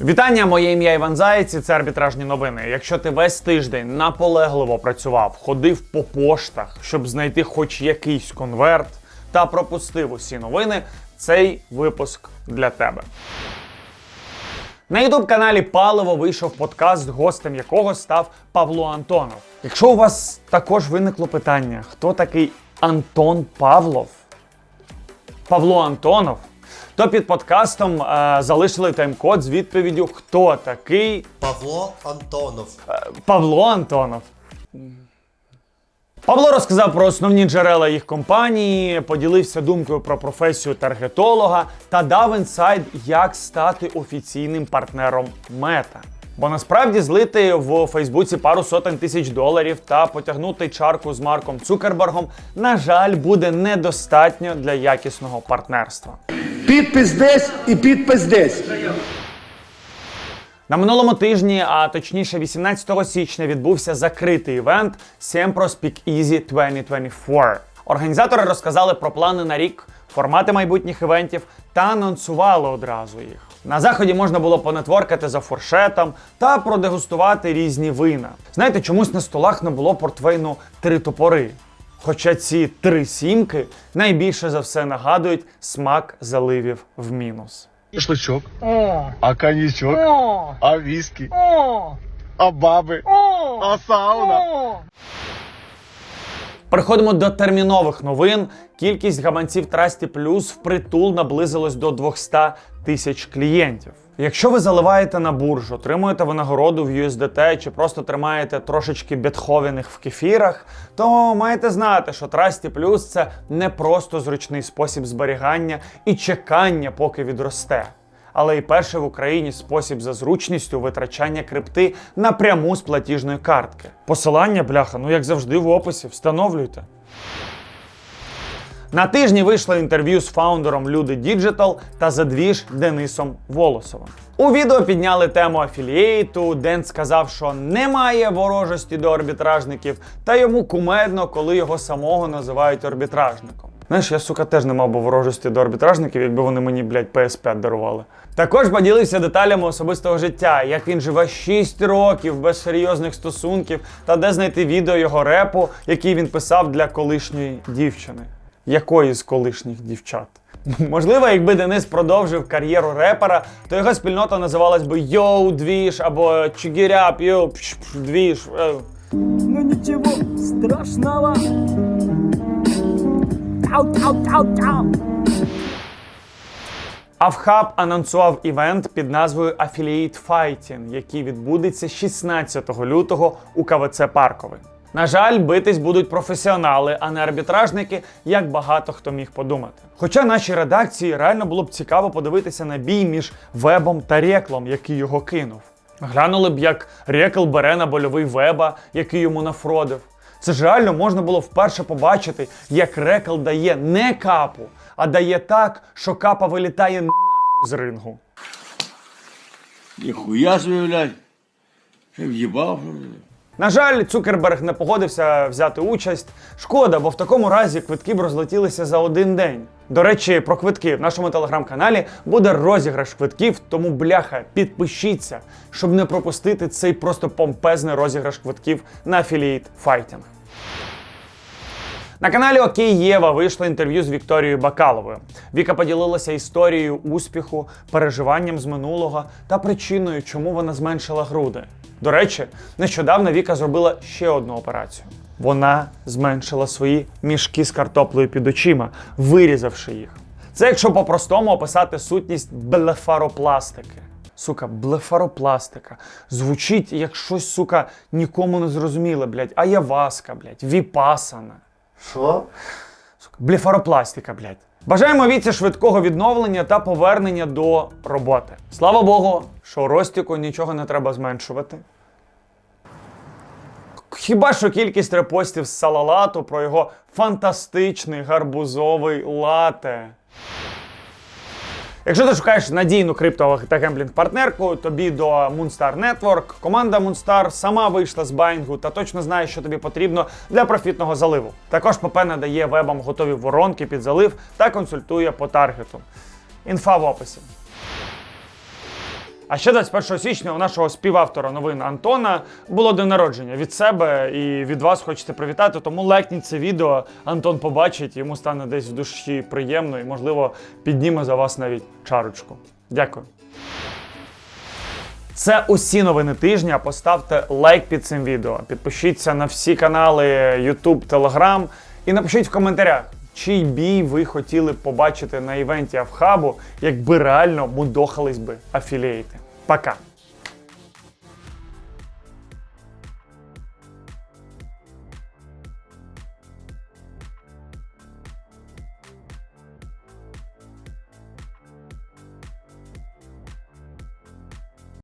Вітання, моє ім'я Іван Заєць, і це арбітражні новини. Якщо ти весь тиждень наполегливо працював, ходив по поштах, щоб знайти хоч якийсь конверт та пропустив усі новини, цей випуск для тебе. На ютуб каналі Паливо вийшов подкаст, гостем якого став Павло Антонов. Якщо у вас також виникло питання, хто такий Антон Павлов? Павло Антонов, то під подкастом е, залишили тайм-код з відповіддю, хто такий Павло Антонов. е, Павло Антонов. Павло розказав про основні джерела їх компанії, поділився думкою про професію таргетолога та дав інсайд, як стати офіційним партнером мета. Bо насправді злити в Фейсбуці пару сотень тисяч доларів та потягнути чарку з Марком Цукербергом, на жаль, буде недостатньо для якісного партнерства. Підпис десь і підпис десь. На минулому тижні, а точніше 18 січня, відбувся закритий івент Sempro Speak Easy 2024. Організатори розказали про плани на рік, формати майбутніх івентів та анонсували одразу їх. На заході можна було понетворкати за фуршетом та продегустувати різні вина. Знаєте, чомусь на столах не було портвейну три топори. Хоча ці три сімки найбільше за все нагадують смак заливів в мінус. Шашлычок, а коньячок, а виски, а баби, а сауна. Переходимо до термінових новин. Кількість гаманців Трасті Плюс впритул наблизилась до 200 тисяч клієнтів. Якщо ви заливаєте на буржу, отримуєте винагороду в USDT чи просто тримаєте трошечки бетховених в кефірах, то маєте знати, що Трасті Плюс це не просто зручний спосіб зберігання і чекання, поки відросте але й перший в Україні спосіб за зручністю витрачання крипти напряму з платіжної картки. Посилання, бляха, ну як завжди в описі, встановлюйте. На тижні вийшло інтерв'ю з фаундером Люди Діджитал та задвіж Денисом Волосовим. У відео підняли тему афілієйту. Ден сказав, що немає ворожості до арбітражників, та йому кумедно, коли його самого називають арбітражником. Знаєш, я сука теж не мав би ворожості до арбітражників, якби вони мені, блядь, PS5 дарували. Також поділився деталями особистого життя, як він живе 6 років без серйозних стосунків, та де знайти відео його репу, який він писав для колишньої дівчини. Якої з колишніх дівчат? Можливо, якби Денис продовжив кар'єру репера, то його спільнота називалась би Йоу Двіж або Чигіряп, Йоу Двіж. е. Ну ничего страшного. Тау, тау, тау, тау. Авхаб анонсував івент під назвою Affiliate Fighting, який відбудеться 16 лютого у КВЦ Парковий. На жаль, битись будуть професіонали, а не арбітражники, як багато хто міг подумати. Хоча нашій редакції реально було б цікаво подивитися на бій між вебом та реклом, який його кинув. Глянули б, як Рекл бере на больовий веба, який йому нафродив. Це ж реально можна було вперше побачити, як Рекл дає не капу, а дає так, що капа вилітає нахуй з рингу. Ніхуя блядь. В'їбав. На жаль, Цукерберг не погодився взяти участь. Шкода, бо в такому разі квитки б розлетілися за один день. До речі, про квитки в нашому телеграм-каналі буде розіграш квитків, тому бляха, підпишіться, щоб не пропустити цей просто помпезний розіграш квитків на Affiliate Fighting. На каналі Окей Єва вийшло інтерв'ю з Вікторією Бакаловою. Віка поділилася історією успіху, переживанням з минулого та причиною, чому вона зменшила груди. До речі, нещодавно Віка зробила ще одну операцію. Вона зменшила свої мішки з картоплею під очима, вирізавши їх. Це якщо по-простому описати сутність блефаропластики. Сука, блефаропластика. Звучить як щось, сука, нікому не зрозуміле, блядь. Аяваска, блядь, віпасана. Що? Блефаропластика, блядь. Бажаємо віці швидкого відновлення та повернення до роботи. Слава Богу, що Ростіку нічого не треба зменшувати. Хіба що кількість репостів з салалату про його фантастичний гарбузовий лате. Якщо ти шукаєш надійну криптовалюту та гемблінг партнерку, тобі до Moonstar Network. Команда Moonstar сама вийшла з байнгу та точно знає, що тобі потрібно для профітного заливу. Також ПП надає вебам готові воронки під залив та консультує по таргету. Інфа в описі. А ще 21 січня у нашого співавтора новин Антона було день народження від себе і від вас хочете привітати. Тому лайкніть це відео. Антон побачить, йому стане десь в душі приємно і, можливо, підніме за вас навіть чарочку. Дякую. Це усі новини тижня. Поставте лайк під цим відео, підпишіться на всі канали YouTube, Telegram і напишіть в коментарях, чий бій ви хотіли б побачити на івенті Авхабу, якби реально мудохались би афілієти. Пока!